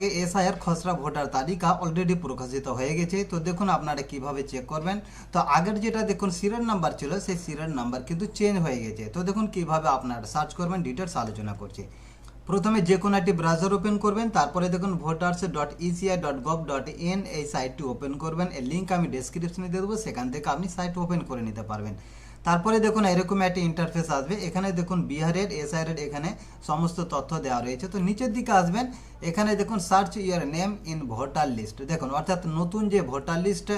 SIR খসড়া voter তালিকা already প্রকাশিত হয়ে গেছে। তো দেখুন আপনারা কীভাবে চেক করবেন। তো আগের যেটা দেখুন সিরিয়াল নাম্বার ছিল, সেই সিরিয়াল নাম্বার কিন্তু চেঞ্জ হয়ে গেছে। তো দেখুন কীভাবে আপনারা সার্চ করবেন ডিটেলস আলোচনা করছি। প্রথমে যে কোনো একটি ব্রাউজার ওপেন করবেন, তারপরে দেখুন voters dot ECI dot gov dot in এই সাইটটি ওপেন করবেন। এর লিঙ্ক আমি ডেসক্রিপশনে দিয়ে দেবো, সেখান থেকে আপনি সাইট ওপেন করে নিতে পারবেন। তারপরে দেখুন, এরকম একটি ইন্টারফেস আসবে। এখানে দেখুন বিহারের এসআইআর এখানে সমস্ত তথ্য দেওয়া রয়েছে। তো নিচের দিকে আসবেন, এখানে দেখুন search your name in voter list দেখুন, অর্থাৎ নতুন যে ভোটার লিস্ট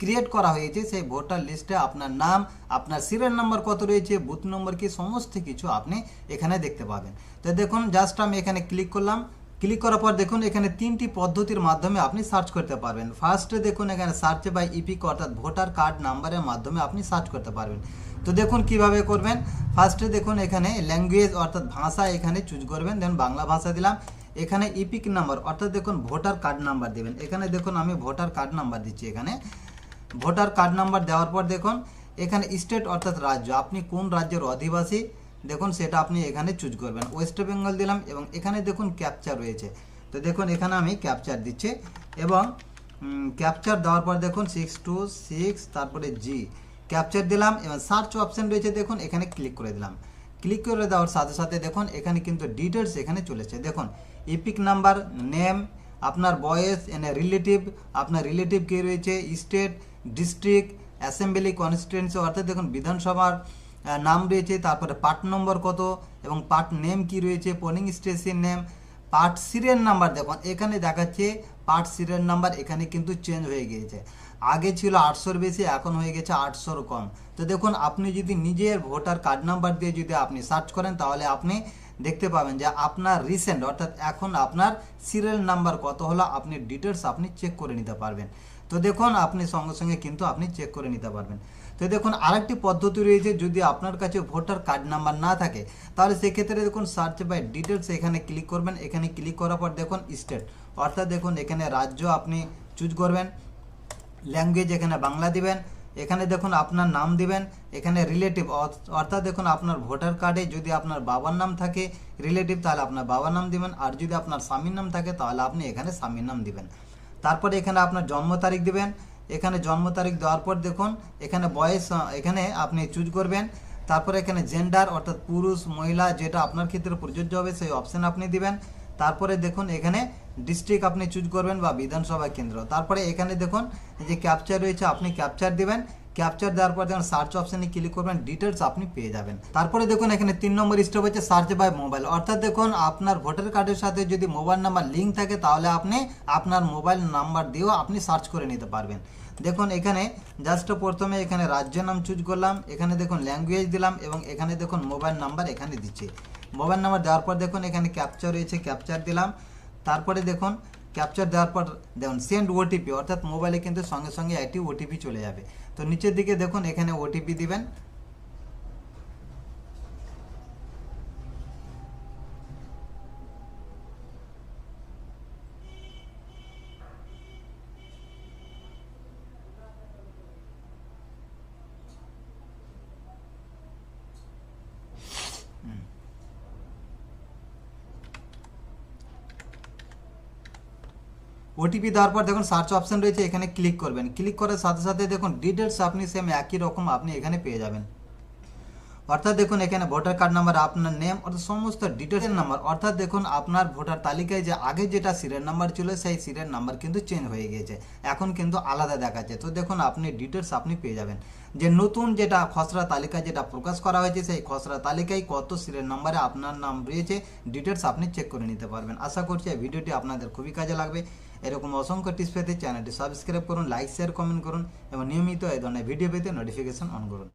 ক্রিয়েট করা হয়েছে, সেই ভোটার লিস্টে আপনার নাম, আপনার সিরিয়াল নাম্বার কত রয়েছে বুথ নম্বর কি, সমস্ত কিছু আপনি এখানে দেখতে পাবেন। তো দেখুন জাস্ট আমি এখানে ক্লিক করলাম। ক্লিক করার পর দেখুন, এখানে তিনটি পদ্ধতির মাধ্যমে আপনি সার্চ করতে পারবেন। ফার্স্টে দেখুন, এখানে সার্চ বাই ইপিক অর্থাৎ ভোটার কার্ড নাম্বারের মাধ্যমে আপনি সার্চ করতে পারবেন। তো দেখুন, কীভাবে করবেন? ফার্স্টে দেখুন, এখানে ল্যাঙ্গুয়েজ অর্থাৎ ভাষা এখানে চুজ করবেন। দেন বাংলা ভাষা দিলাম। এখানে ইপিক নাম্বার অর্থাৎ দেখুন, ভোটার কার্ড নাম্বার দেবেন। এখানে দেখুন, আমি ভোটার কার্ড নাম্বার দিচ্ছি এখানে। ভোটার কার্ড নাম্বার দেওয়ার পর দেখুন, এখানে স্টেট অর্থাৎ রাজ্য। আপনি কোন রাজ্যের অধিবাসী? দেখুন, সেটা আপনি এখানে চুজ করবেন। ওয়েস্ট বেঙ্গল দিলাম এবং এখানে দেখুন ক্যাপচার রয়েছে। তো দেখুন, এখানে আমি ক্যাপচার দিচ্ছি এবং ক্যাপচার দেওয়ার পর দেখুন সিক্স টু সিক্স তারপরে জি ক্যাপচার দিলাম এবং সার্চ অপশন রয়েছে, দেখুন, এখানে ক্লিক করে দিলাম। ক্লিক করে দেওয়ার সাথে সাথে দেখুন, এখানে কিন্তু ডিটেলস এখানে চলেছে দেখুন ইপিক নাম্বার নেম আপনার বয়েস এনে রিলেটিভ আপনার রিলেটিভ কে রয়েছে স্টেট ডিস্ট্রিক্ট অ্যাসেম্বলি কনস্টিটুয়েন্সি অর্থাৎ দেখুন, বিধানসভার নাম রয়েছে, তারপরে পার্ট নম্বর কত এবং পার্ট নেম কি রয়েছে polling station name part serial number দেখুন, এখানে দেখাচ্ছে পার্ট সিরিয়াল নাম্বার এখানে কিন্তু চেঞ্জ হয়ে গিয়েছে। আগে ছিল আটশোর বেশি, এখন হয়ে গেছে আটশোর কম। তো দেখুন, আপনি যদি নিজের ভোটার কার্ড নাম্বার দিয়ে যদি আপনি সার্চ করেন, তাহলে আপনি দেখতে পাবেন যে আপনার রিসেন্ট অর্থাৎ এখন আপনার সিরিয়াল নাম্বার কত হলো, আপনি ডিটেলস আপনি চেক করে নিতে পারবেন। তো দেখুন, আপনি সঙ্গে সঙ্গে কিন্তু আপনি চেক করে নিতে পারবেন। তো দেখুন, আরেকটি পদ্ধতি রয়েছে, যদি আপনার কাছে ভোটার কার্ড নাম্বার না থাকে, তাহলে সেক্ষেত্রে দেখুন সার্চ বাই ডিটেলস এখানে ক্লিক করবেন। এখানে ক্লিক করার পর দেখুন স্টেট অর্থাৎ দেখুন, এখানে রাজ্য আপনি চুজ করবেন ল্যাঙ্গুয়েজ এখানে বাংলা দিবেন, এখানে দেখুন, আপনার নাম দিবেন, এখানে রিলেটিভ অর্থাৎ দেখুন, আপনার ভোটার কার্ডে যদি আপনার বাবার নাম থাকে রিলেটিভ তাহলে আপনার বাবার নাম দিবেন। আর যদি আপনার স্বামীর নাম থাকে, তাহলে আপনি এখানে স্বামীর নাম দিবেন। তারপরে এখানে আপনার জন্ম তারিখ দেবেন। এখানে জন্ম তারিখ দেওয়ার পর দেখুন, এখানে বয়স এখানে আপনি চুজ করবেন। তারপরে এখানে জেন্ডার অর্থাৎ পুরুষ, মহিলা, যেটা আপনার ক্ষেত্রে প্রযোজ্য হবে, সেই অপশান আপনি দিবেন। তারপরে দেখুন, এখানে ডিস্ট্রিক্ট আপনি চুজ করবেন বা বিধানসভা কেন্দ্র। তারপরে এখানে দেখুন যে ক্যাপচার রয়েছে, আপনি ক্যাপচার দিবেন। ক্যাপচার দেওয়ার পর যখন সার্চ অপশানে ক্লিক করবেন ডিটেলস আপনি পেয়ে যাবেন। তারপরে দেখুন, এখানে তিন নম্বর স্টেপ হচ্ছে সার্চ বাই মোবাইল অর্থাৎ দেখুন, আপনার ভোটার কার্ডের সাথে যদি মোবাইল নাম্বার লিঙ্ক থাকে, তাহলে আপনি আপনার মোবাইল নাম্বার দিয়েও আপনি সার্চ করে নিতে পারবেন। দেখুন, এখানে জাস্ট প্রথমে এখানে রাজ্য নাম চুজ করলাম। এখানে দেখুন ল্যাঙ্গুয়েজ দিলাম এবং এখানে দেখুন মোবাইল নাম্বার এখানে দিচ্ছে। মোবাইল নাম্বার দেওয়ার পর দেখুন, এখানে ক্যাপচার রয়েছে ক্যাপচার দিলাম। তারপরে দেখুন ক্যাপচার দেওয়ার পর দেখুন সেন্ড ওটিপি অর্থাৎ মোবাইলে কিন্তু সঙ্গে সঙ্গে একটি ওটিপি চলে যাবে। তো নিচের দিকে দেখুন, এখানে ওটিপি দিবেন। ওটিপি দেওয়ার পর দেখুন সার্চ অপশন রয়েছে, এখানে ক্লিক করবেন। ক্লিক করার সাথে সাথে দেখুন ডিটেলস আপনি সেম একই রকম আপনি এখানে পেয়ে যাবেন। অর্থাৎ দেখুন, এখানে ভোটার কার্ড নাম্বার আপনার নেম অর্থাৎ সমস্ত ডিটেলস নাম্বার অর্থাৎ দেখুন, আপনার ভোটার তালিকায় যে আগে যেটা সিরিয়াল নাম্বার ছিল, সেই সিরিয়াল নাম্বার কিন্তু চেঞ্জ হয়ে গিয়েছে। এখন কিন্তু আলাদা দেখাচ্ছে। তো দেখুন, আপনি ডিটেলস আপনি পেয়ে যাবেন। যে নতুন যেটা খসড়া তালিকা যেটা প্রকাশ করা হয়েছে, সেই খসড়া তালিকায় কত সিরিয়াল নাম্বারে আপনার নাম রয়েছে ডিটেলস আপনি চেক করে নিতে পারবেন। আশা করছি এই ভিডিওটি আপনাদের খুবই কাজে লাগবে। এরকম অসংখ্য টিপস পেতে চ্যানেলটি সাবস্ক্রাইব করুন লাইক শেয়ার কমেন্ট করুন এবং নিয়মিত এই ধরনের ভিডিও পেতে নোটিফিকেশন অন করুন।